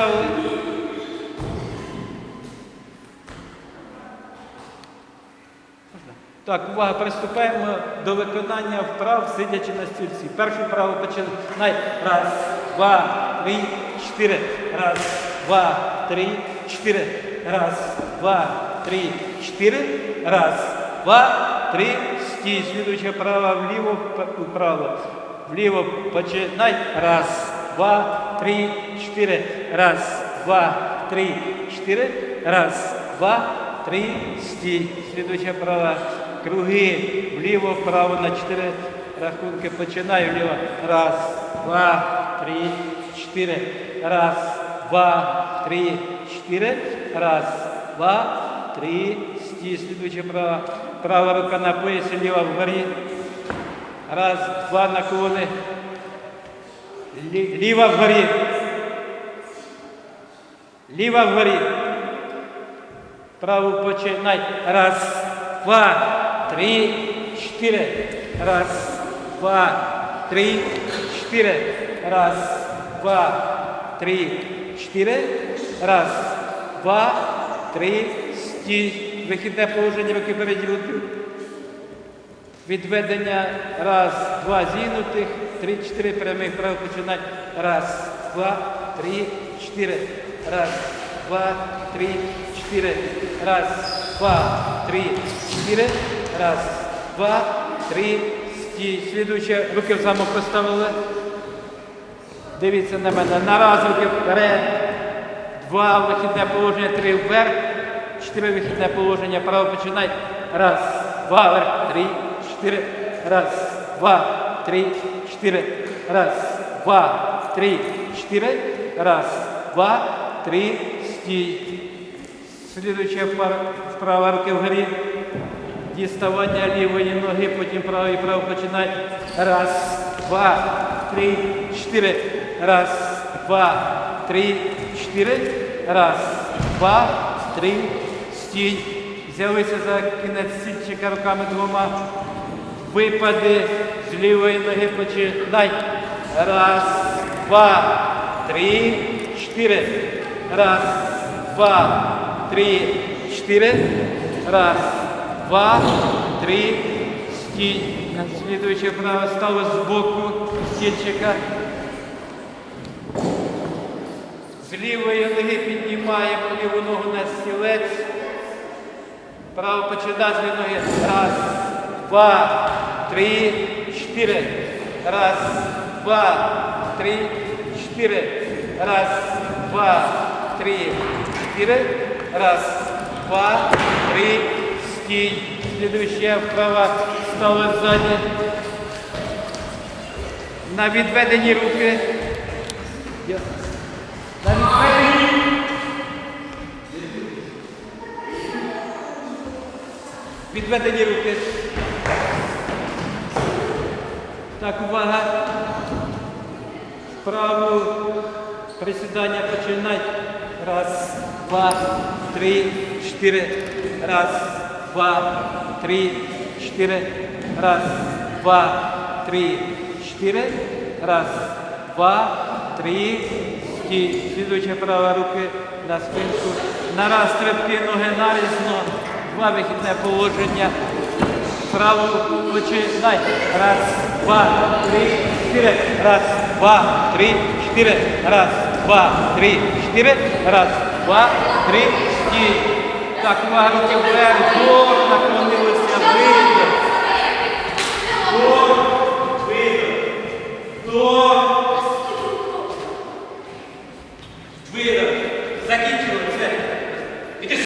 поставили. Так, увага, приступаємо до виконання вправ, сидячи на стільці. Першу вправу починай. Раз, два, три, чотири. Раз, два, три, чотири. Раз, два, три, чотири. Раз, два, три, стій. Слідуюча права вліво, вправо. Вліво починай. Раз, два, три, чотири. Раз, два, три, чотири. Раз, два, три, стій. Слідуюча права. Круги вліво, вправо на чотири рахунки. Починаю вліво. Раз, два, три, чотири. Раз, два, три, чотири. Раз, два, три, стій. Слідуюча права. Права рука на поясі, ліва вгорі. Раз, два наклони. Лі- Ліва вгорі. Ліва вгорі. Праву починай. Раз, два, три, чотири. Раз, два, три, чотири. Раз, два, три, чотири. Раз, два, три, стій. Вихідне положення руки перед груддю. Відведення раз, два зігнутих, три, чотири прямих прав починай. Раз, два, три, чотири. Раз, два, три, чотири. Раз, два, три, чотири. Раз, два, три, стій. Слідуюче, руки в замок поставили. Дивіться на мене. На раз руки вперед. Два вихідне положення, три вверх. Чотири вихідне положення. Право починай. Раз, два, вверх, три, чотири. Раз, два, три, чотири. Раз, два, три, чотири. Раз, два, три, стій. Слідуюча пара вправа руки вгорі. Діставання лівої ноги, потім правий право починай. Раз, два, три, чотири. Раз, два, три, чотири. Раз, два, три, стій. Взялися за кінець стільчика руками двома. Випади з лівої ноги починай. Раз, два, три, чотири. Раз, два, три, чотири. Раз, два, три, стій. Слідуюче право стало з боку стільчика. З лівої ноги піднімаємо ліву ногу на стілець. Право починає з ноги. Раз, два, три, чотири. Раз, два, три, чотири. Раз, два, три, чотири. Раз, два, три, стій. Слідуюча вправа стала ззаді. На відведені руки. На відведені. Відведені руки. Так, увага. Вправо присідання починай. Раз, два, три, чотири. Раз, два, три, чотири. Раз, два, три, чотири. Раз, два, три. Стій. Слідуюча права руки на спинку. На раз ноги нарізно. Два вихідне положення. Право починай. Раз, два, три, чотири. Раз, два, три, чотири. Раз, два, три, чотири. Раз, два, три, чотири. Так, увага, руки вверх. Вгору наклонилися. Вийде. Вгору.